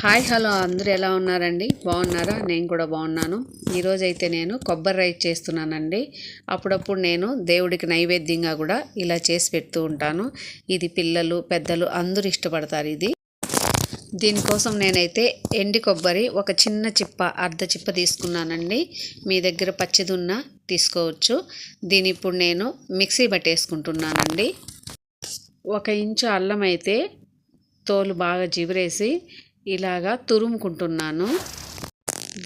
Hi hello అందరూ ఎలా ఉన్నారండి? బాగున్నారా? నేను కూడా బాగున్నాను. ఈరోజైతే అయితే నేను కొబ్బరి రైస్ చేస్తున్నానండి. అప్పుడప్పుడు నేను దేవుడికి నైవేద్యంగా కూడా ఇలా చేసి పెడుతూ ఉంటాను. ఇది పిల్లలు పెద్దలు అందరూ ఇష్టపడతారు ఇది. దీనికోసం నేనైతే ఎండి కొబ్బరి ఒక చిన్న చిప్ప అర్ధ చిప్ప తీసుకున్నానండి. మీ దగ్గర పచ్చిదున్న తీసుకోవచ్చు. దీని ఇప్పుడు నేను మిక్సీ పట్టేసుకుంటున్నానండి. ఒక ఇంచు అల్లం అయితే తోలు బాగా జిగురేసి ఇలాగా తురుముకుంటున్నాను.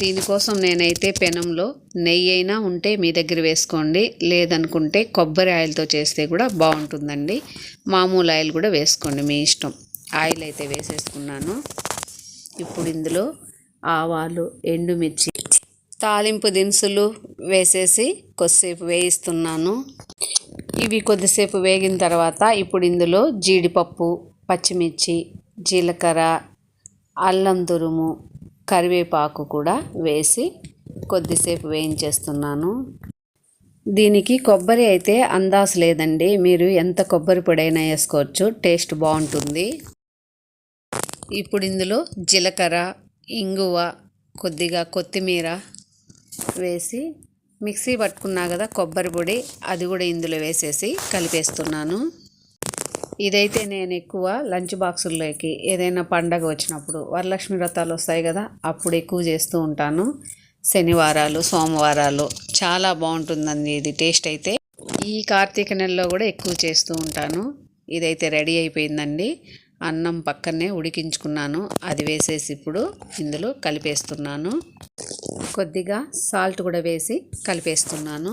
దీనికోసం నేనైతే పెనంలో నెయ్యి అయినా ఉంటే మీ దగ్గర వేసుకోండి. లేదనుకుంటే కొబ్బరి ఆయిల్తో చేస్తే కూడా బాగుంటుందండి. మామూలు ఆయిల్ కూడా వేసుకోండి మీ ఇష్టం. ఆయిల్ అయితే వేసేసుకున్నాను. ఇప్పుడు ఇందులో ఆవాలు ఎండుమిర్చి తాలింపు దినుసులు వేసేసి కొద్దిసేపు వేయిస్తున్నాను. ఇవి కొద్దిసేపు వేగిన తర్వాత ఇప్పుడు ఇందులో జీడిపప్పు పచ్చిమిర్చి జీలకర్ర అల్లం తురుము కరివేపాకు కూడా వేసి కొద్దిసేపు వేయించేస్తున్నాను. దీనికి కొబ్బరి అయితే అందాసు లేదండి. మీరు ఎంత కొబ్బరి పొడైనా వేసుకోవచ్చు. టేస్ట్ బాగుంటుంది. ఇప్పుడు ఇందులో జీలకర్ర ఇంగువ కొద్దిగా కొత్తిమీర వేసి మిక్సీ పట్టుకున్నా కదా కొబ్బరి పొడి అది కూడా ఇందులో వేసేసి కలిపేస్తున్నాను. ఇదైతే నేను ఎక్కువ లంచ్ బాక్సుల్లోకి ఏదైనా పండగ వచ్చినప్పుడు వరలక్ష్మి వ్రతాలు వస్తాయి కదా అప్పుడు ఎక్కువ చేస్తూ ఉంటాను. శనివారాలు సోమవారాలు చాలా బాగుంటుందండి ఇది టేస్ట్ అయితే. ఈ కార్తీక నెలలో కూడా ఎక్కువ చేస్తూ ఉంటాను. ఇదైతే రెడీ అయిపోయిందండి. అన్నం పక్కనే ఉడికించుకున్నాను. అది వేసేసి ఇప్పుడు ఇందులో కలిపేస్తున్నాను. కొద్దిగా సాల్ట్ కూడా వేసి కలిపేస్తున్నాను.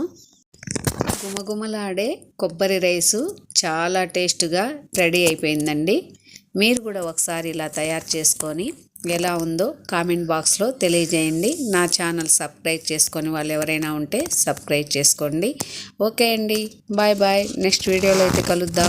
గుమగుమలాడే కొబ్బరి రైసు చాలా టేస్ట్గా రెడీ అయిపోయిందండి. మీరు కూడా ఒకసారి ఇలా తయారు చేసుకొని ఎలా ఉందో కామెంట్ బాక్స్లో తెలియజేయండి. నా ఛానల్ సబ్స్క్రైబ్ చేసుకొని వాళ్ళు ఎవరైనా ఉంటే సబ్స్క్రైబ్ చేసుకోండి. ఓకే అండి. Bye bye. నెక్స్ట్ వీడియోలో అయితే కలుద్దాం.